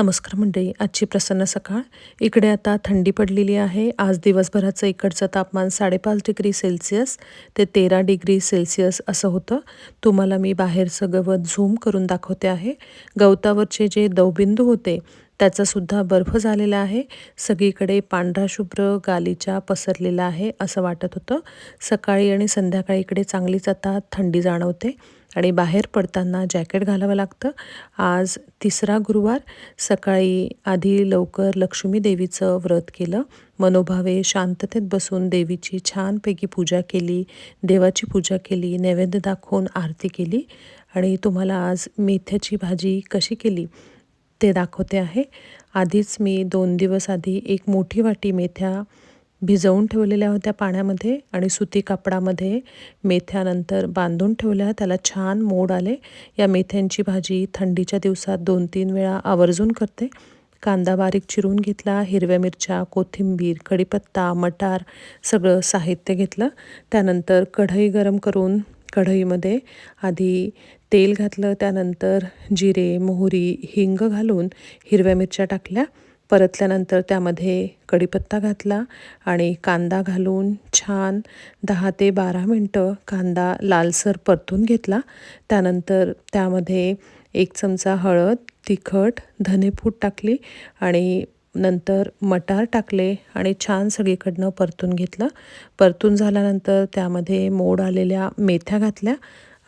नमस्कार मंडळी आजची प्रसन्न सकाळ. इकडे आता थंडी पडलेली आहे. आज दिवसभराचं इकडचं तापमान साडेपाच डिग्री सेल्सिअस ते तेरा डिग्री सेल्सिअस असं होतं. तुम्हाला मी बाहेरचं गवत झूम करून दाखवते आहे. गवतावरचे जे दवबिंदू होते त्याचासुद्धा बर्फ झालेला आहे. सगळीकडे पांढरा शुभ्र गालीच्या पसरलेला आहे असं वाटत होतं. सकाळी आणि संध्याकाळी इकडे चांगलीच आता थंडी जाणवते. आणि बाहेर पडताना जॅकेट घालावं लागतं. आज तिसरा गुरुवार. सकाळी आधी लवकर लक्ष्मी देवीचं व्रत केलं. मनोभावे शांततेत बसून देवीची छानपैकी पूजा केली देवाची पूजा केली नैवेद्य दाखवून आरती केली आणि तुम्हाला आज मेथ्याची भाजी कशी केली ते दाखवते आहे. आधीच मी दोन दिवस आधी एक मोठी वाटी मेथ्या भिजवून ठेवलेल्या होत्या पाण्यामध्ये आणि सुती कापडामध्ये मेथ्यानंतर बांधून ठेवल्या. त्याला छान मोड आले. या मेथ्यांची भाजी थंडीच्या दिवसात दोन तीन वेळा आवर्जून करते. कांदा बारीक चिरून घेतला हिरव्या मिरच्या कोथिंबीर कढीपत्ता मटार सगळं साहित्य घेतलं. त्यानंतर कढई गरम करून कढईमध्ये आधी तेल घातलं. त्यानंतर जिरे मोहरी हिंग घालून हिरव्या मिरच्या टाकल्या. परतल्यानंतर त्यामध्ये कढीपत्ता घातला आणि कांदा घालून छान दहा ते बारा मिनटं कांदा लालसर परतून घेतला. त्यानंतर त्यामध्ये एक चमचा हळद तिखट धनेपूड टाकली आणि नंतर मटार टाकले आणि छान सगळीकडनं परतून घेतलं. परतून झाल्यानंतर त्यामध्ये मोड आलेल्या मेथ्या घातल्या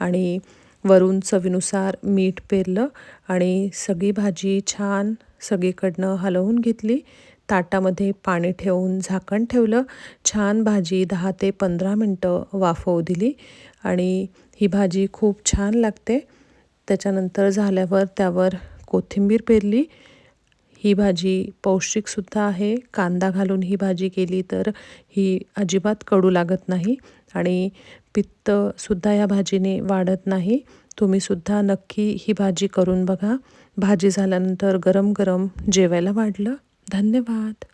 आणि वरून चवीनुसार मीठ पेरलं आणि सगळी भाजी छान सगळीकडनं हलवून घेतली. ताटामध्ये पाणी ठेवून झाकण ठेवलं. छान भाजी दहा ते पंधरा मिनटं वाफवू दिली आणि ही भाजी खूप छान लागते. त्याच्यानंतर झाल्यावर त्यावर कोथिंबीर पेरली. ही भाजी पौष्टिकसुद्धा आहे. कांदा घालून ही भाजी केली तर ही अजिबात कडू लागत नाही आणि पित्तसुद्धा या भाजीने वाढत नाही. तुम्हीसुद्धा नक्की ही भाजी करून बघा. भाजी झाल्यानंतर गरम गरम जेवायला वाढलं. धन्यवाद.